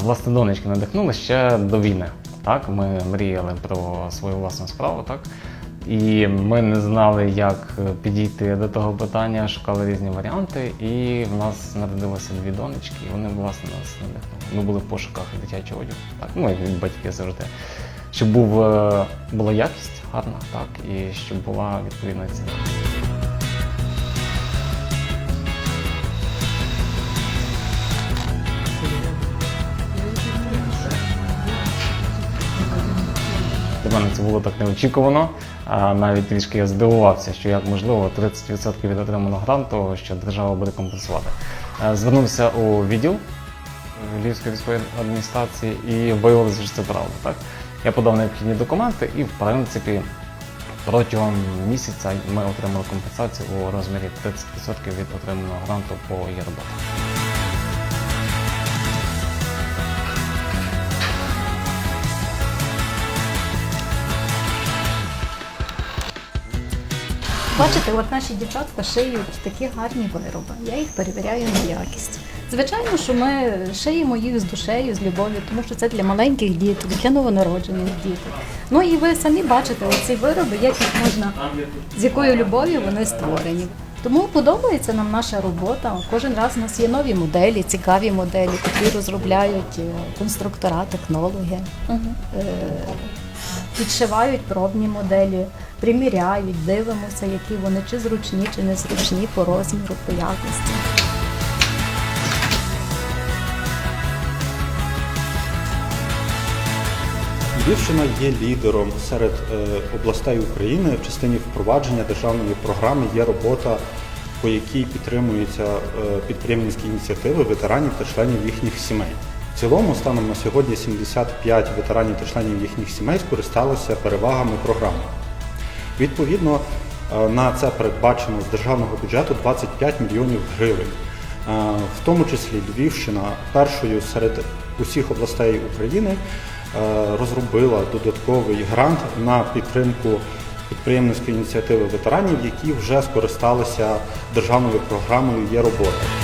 Власне, донечки надихнули ще до війни. Так, ми мріяли про свою власну справу, так. І ми не знали, як підійти до того питання, шукали різні варіанти. І в нас народилося дві донечки, і вони власне нас надихнули. Ми були в пошуках дитячого одягу, так, ну і батьки завжди. Щоб був, е, була якість гарна, так, і щоб була відповідна ціна. Мене це було так неочікувано. А навіть трішки я здивувався, що як можливо 30% від отриманого гранту, що держава буде компенсувати. Е, Звернувся у відділ Львівської військової адміністрації і виявилося, що це правда. Так? Я подав необхідні документи і, в принципі, протягом місяця ми отримали компенсацію у розмірі 30% від отриманого гранту по її роботі. Бачите, от наші дівчатка шиють такі гарні вироби. Я їх перевіряю на якість. Звичайно, що ми шиємо їх з душею, з любов'ю, тому що це для маленьких діток, для новонароджених діток. Ну і ви самі бачите оці вироби, як їх можна, з якою любов'ю вони створені. Тому подобається нам наша робота. Кожен раз у нас є нові моделі, цікаві моделі, які розробляють е, конструктора, технологи. Е, підшивають пробні моделі, приміряють, дивимося, які вони чи зручні, чи незручні по розміру, по якості. Львівщина є лідером серед е, областей України в частині впровадження державної програми. Є робота, по якій підтримуються е, підприємницькі ініціативи ветеранів та членів їхніх сімей. Цілому, станом на сьогодні, 75 ветеранів та членів їхніх сімей скористалися перевагами програми. Відповідно, е, на це передбачено з державного бюджету 25 мільйонів гривень. Е, В тому числі Львівщина першою серед усіх областей України е, розробила додатковий грант на підтримку підприємницької ініціативи ветеранів, які вже скористалися державною програмою Є робота.